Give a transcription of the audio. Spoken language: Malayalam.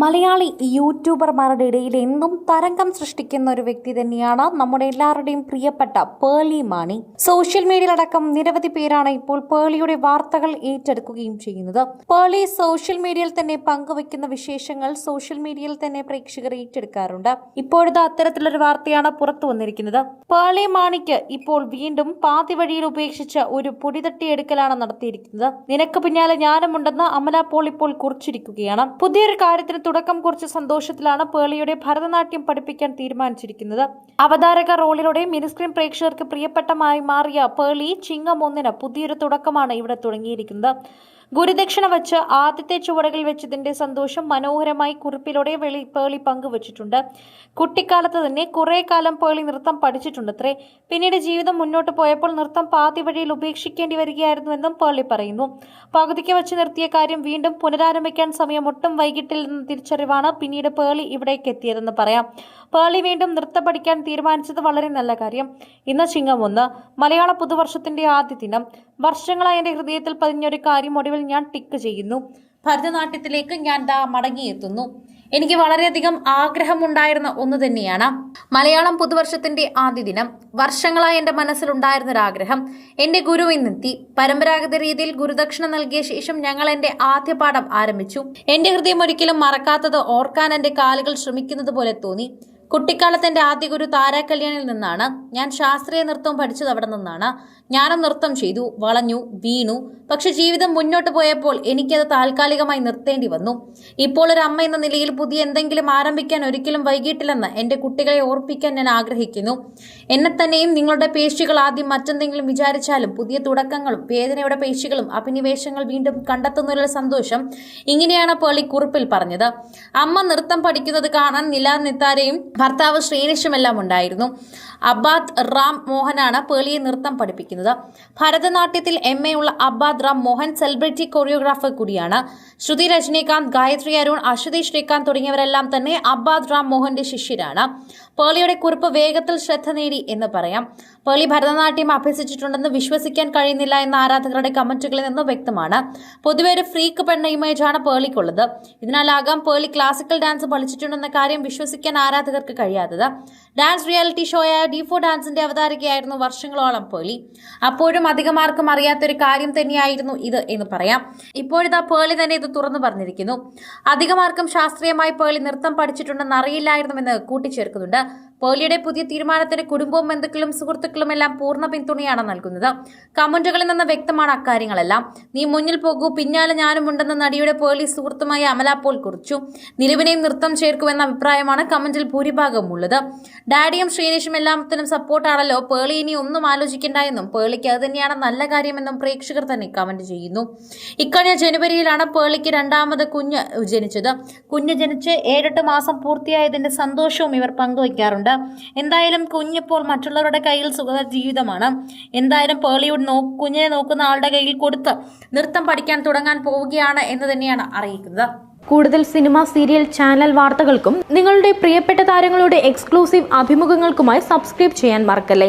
മലയാളി യൂട്യൂബർമാരുടെ ഇടയിൽ എന്നും തരംഗം സൃഷ്ടിക്കുന്ന ഒരു വ്യക്തി തന്നെയാണ് നമ്മുടെ എല്ലാവരുടെയും പ്രിയപ്പെട്ട പേളി മാണി. സോഷ്യൽ മീഡിയയിലടക്കം നിരവധി പേരാണ് ഇപ്പോൾ പേളിയുടെ വാർത്തകൾ ഏറ്റെടുക്കുകയും ചെയ്യുന്നത്. പേളി സോഷ്യൽ മീഡിയയിൽ തന്നെ പങ്കുവയ്ക്കുന്ന വിശേഷങ്ങൾ സോഷ്യൽ മീഡിയയിൽ തന്നെ പ്രേക്ഷകർ ഏറ്റെടുക്കാറുണ്ട്. ഇപ്പോഴത്തെ അത്തരത്തിലൊരു വാർത്തയാണ് പുറത്തു വന്നിരിക്കുന്നത്. പേളി മാണിക്ക് ഇപ്പോൾ വീണ്ടും പാതി വഴിയിൽ ഉപേക്ഷിച്ച ഒരു പൊടിതട്ടിയെടുക്കലാണ് നടത്തിയിരിക്കുന്നത്. നിനക്ക് പിന്നാലെ ജ്ഞാനമുണ്ടെന്ന് അമല പോൾ ഇപ്പോൾ കുറിച്ചിരിക്കുകയാണ്. പുതിയൊരു കാര്യത്തിന് തുടക്കം കുറിച്ച സന്തോഷത്തിലാണ് പേളിയുടെ ഭരതനാട്യം പഠിപ്പിക്കാൻ തീരുമാനിച്ചിരിക്കുന്നത്. അവതാരക റോളിലൂടെ മിനിസ്ക്രീൻ പ്രേക്ഷകർക്ക് പ്രിയപ്പെട്ടമായി മാറിയ പേളി ചിങ്ങം ഒന്നിന് പുതിയൊരു തുടക്കമാണ് ഇവിടെ തുടങ്ങിയിരിക്കുന്നത്. ഗുരുദക്ഷിണ വെച്ച് ആദ്യത്തെ ചുവടുകൾ വെച്ചതിന്റെ സന്തോഷം മനോഹരമായി കുറിപ്പിലൂടെ വെളി പേളി പങ്കുവച്ചിട്ടുണ്ട്. കുട്ടിക്കാലത്ത് തന്നെ കുറെ കാലം പേളി നൃത്തം പഠിച്ചിട്ടുണ്ടത്രേ. പിന്നീട് ജീവിതം മുന്നോട്ട് പോയപ്പോൾ നൃത്തം പാതി വഴിയിൽ ഉപേക്ഷിക്കേണ്ടി വരികയായിരുന്നുവെന്നും പേളി പറയുന്നു. പകുതിക്ക് വെച്ച് നിർത്തിയ കാര്യം വീണ്ടും പുനരാരംഭിക്കാൻ സമയം ഒട്ടും വൈകിട്ടില്ലെന്ന തിരിച്ചറിവാണ് പിന്നീട് പേളി ഇവിടേക്ക് എത്തിയതെന്ന് പറയാം. പേളി വീണ്ടും നൃത്തം പഠിക്കാൻ തീരുമാനിച്ചത് വളരെ നല്ല കാര്യം. ഇന്ന് ചിങ്ങം ഒന്ന് മലയാള പുതുവർഷത്തിന്റെ ആദ്യ ദിനം. വർഷങ്ങളായി എന്റെ ഹൃദയത്തിൽ പതിഞ്ഞൊരു കാര്യം ഒടുവിൽ ഞാൻ ടിക്ക് ചെയ്യുന്നു. ഭരതനാട്യത്തിലേക്ക് ഞാൻ ദാ മടങ്ങിയെത്തുന്നു. എനിക്ക് വളരെയധികം ആഗ്രഹമുണ്ടായിരുന്ന ഒന്ന് തന്നെയാണ് മലയാളം പുതുവർഷത്തിന്റെ ആദ്യ ദിനം. വർഷങ്ങളായി എന്റെ മനസ്സിലുണ്ടായിരുന്ന ഒരു ആഗ്രഹം എന്റെ ഗുരു ഇന്നെത്തി പരമ്പരാഗത രീതിയിൽ ഗുരുദക്ഷിണ നൽകിയ ശേഷം ഞങ്ങൾ എന്റെ ആദ്യ പാഠം ആരംഭിച്ചു. എന്റെ ഹൃദയം ഒരിക്കലും മറക്കാത്തത് ഓർക്കാൻ എന്റെ കാലുകൾ ശ്രമിക്കുന്നത് പോലെ തോന്നി. കുട്ടിക്കാലത്ത് എന്റെ ആദ്യ ഗുരു താരാകല്യാണിൽ നിന്നാണ് ഞാൻ ശാസ്ത്രീയ നൃത്തം പഠിച്ചത് അവിടെ നിന്നാണ്. ഞാനും നൃത്തം ചെയ്തു വളഞ്ഞു വീണു. പക്ഷെ ജീവിതം മുന്നോട്ട് പോയപ്പോൾ എനിക്കത് താൽക്കാലികമായി നിർത്തേണ്ടി വന്നു. ഇപ്പോൾ ഒരു അമ്മ എന്ന നിലയിൽ പുതിയ എന്തെങ്കിലും ആരംഭിക്കാൻ ഒരിക്കലും വൈകിട്ടില്ലെന്ന് എന്റെ കുട്ടികളെ ഓർപ്പിക്കാൻ ഞാൻ ആഗ്രഹിക്കുന്നു. എന്നെ തന്നെയും നിങ്ങളുടെ പേശികൾ ആദ്യം മറ്റെന്തെങ്കിലും വിചാരിച്ചാലും പുതിയ തുടക്കങ്ങളും വേദനയുടെ പേശികളും അഭിനിവേശങ്ങൾ വീണ്ടും കണ്ടെത്തുന്നതിലുള്ള സന്തോഷം ഇങ്ങനെയാണ് പേളി കുറിപ്പിൽ പറഞ്ഞത്. അമ്മ നൃത്തം പഠിക്കുന്നത് കാണാൻ നിലാ നിത്താരയും ഭർത്താവ് ശ്രീനിഷുമെല്ലാം ഉണ്ടായിരുന്നു. അബ്ബാദ് റാം മോഹനാണ് പേളിയെ നൃത്തം പഠിപ്പിക്കുന്നത്. ഭരതനാട്യത്തിൽ എം എ ഉള്ള അബ്ബാദ് റാം മോഹൻ സെലിബ്രിറ്റി കൊറിയോഗ്രാഫർ കൂടിയാണ്. ശ്രുതി രജനീകാന്ത് ഗായത്രി അരുൺ അശ്വതി ശ്രീകാന്ത് തുടങ്ങിയവരെല്ലാം തന്നെ അബ്ബാദ് റാം മോഹന്റെ ശിഷ്യരാണ്. പേളിയുടെ കുറിപ്പ് വേഗത്തിൽ ശ്രദ്ധ നേടി എന്ന് പറയാം. പേളി ഭരതനാട്യം അഭ്യസിച്ചിട്ടുണ്ടെന്ന് വിശ്വസിക്കാൻ കഴിയുന്നില്ല എന്ന ആരാധകരുടെ കമന്റുകളിൽ നിന്ന് വ്യക്തമാണ്. പൊതുവെ ഒരു ഫ്രീക്ക് പെണ്ണ ഇമേജാണ് പേളിക്കുള്ളത്. ഇതിനാലാകാം പേളി ക്ലാസിക്കൽ ഡാൻസ് പഠിച്ചിട്ടുണ്ടെന്ന കാര്യം വിശ്വസിക്കാൻ ആരാധകർക്ക് കഴിയാത്തത്. ഡാൻസ് റിയാലിറ്റി ഷോയായ ഡിഫോ ഡാൻസിന്റെ അവതാരകയായിരുന്നു വർഷങ്ങളോളം പേളി. അപ്പോഴും അധികമാർക്കും അറിയാത്തൊരു കാര്യം തന്നെയായിരുന്നു ഇത് എന്ന് പറയാം. ഇപ്പോഴിതാ പേളി തന്നെ ഇത് തുറന്നു പറഞ്ഞിരിക്കുന്നു. അധികമാർക്കും ശാസ്ത്രീയമായി പേളി നൃത്തം പഠിച്ചിട്ടുണ്ടെന്ന് അറിയില്ലായിരുന്നുവെന്ന് കൂട്ടിച്ചേർക്കുന്നുണ്ട്. പേളിയുടെ പുതിയ തീരുമാനത്തിന് കുടുംബവും ബന്ധുക്കളും സുഹൃത്തുക്കളും എല്ലാം പൂർണ പിന്തുണയാണ് നൽകുന്നത്. കമന്റുകളിൽ നിന്ന് വ്യക്തമാണ് അക്കാര്യങ്ങളെല്ലാം. നീ മുന്നിൽ പോകൂ പിന്നാലെ ഞാനും ഉണ്ടെന്ന് നടിയുടെ പേളി സുഹൃത്തുമായ അമല പോൾ കുറിച്ചു. നിലവിനെയും നൃത്തം ചേർക്കുമെന്ന അഭിപ്രായമാണ് കമന്റിൽ ഭൂരിഭാഗവും ഉള്ളത് ഡാഡിയും ശ്രീനേഷും എല്ലാത്തിനും സപ്പോർട്ടാണല്ലോ. പേളി ഇനി ഒന്നും ആലോചിക്കേണ്ട എന്നും പേളിക്ക് അത് തന്നെയാണ് നല്ല കാര്യമെന്നും പ്രേക്ഷകർ തന്നെ കമന്റ് ചെയ്യുന്നു. ഇക്കഴിഞ്ഞ ജനുവരിയിലാണ് പേളിക്ക് രണ്ടാമത് കുഞ്ഞ് ജനിച്ചത്. കുഞ്ഞ് ജനിച്ച് ഏഴെട്ട് മാസം പൂർത്തിയായതിന്റെ സന്തോഷവും ഇവർ പങ്കുവയ്ക്കാറുണ്ട്. എന്തായാലും കുഞ്ഞിപ്പോൾ മറ്റുള്ളവരുടെ കയ്യിൽ സുഖ ജീവിതമാണ് എന്തായാലും പേളിയുഡ് നോ കുഞ്ഞിനെ നോക്കുന്ന ആളുടെ കയ്യിൽ കൊടുത്ത് നൃത്തം പഠിക്കാൻ തുടങ്ങാൻ പോവുകയാണ് എന്ന് തന്നെയാണ് അറിയിക്കുന്നത്. കൂടുതൽ സിനിമ സീരിയൽ ചാനൽ വാർത്തകൾക്കും നിങ്ങളുടെ പ്രിയപ്പെട്ട താരങ്ങളുടെ എക്സ്ക്ലൂസീവ് അഭിമുഖങ്ങൾക്കുമായി സബ്സ്ക്രൈബ് ചെയ്യാൻ മറക്കല്ലേ?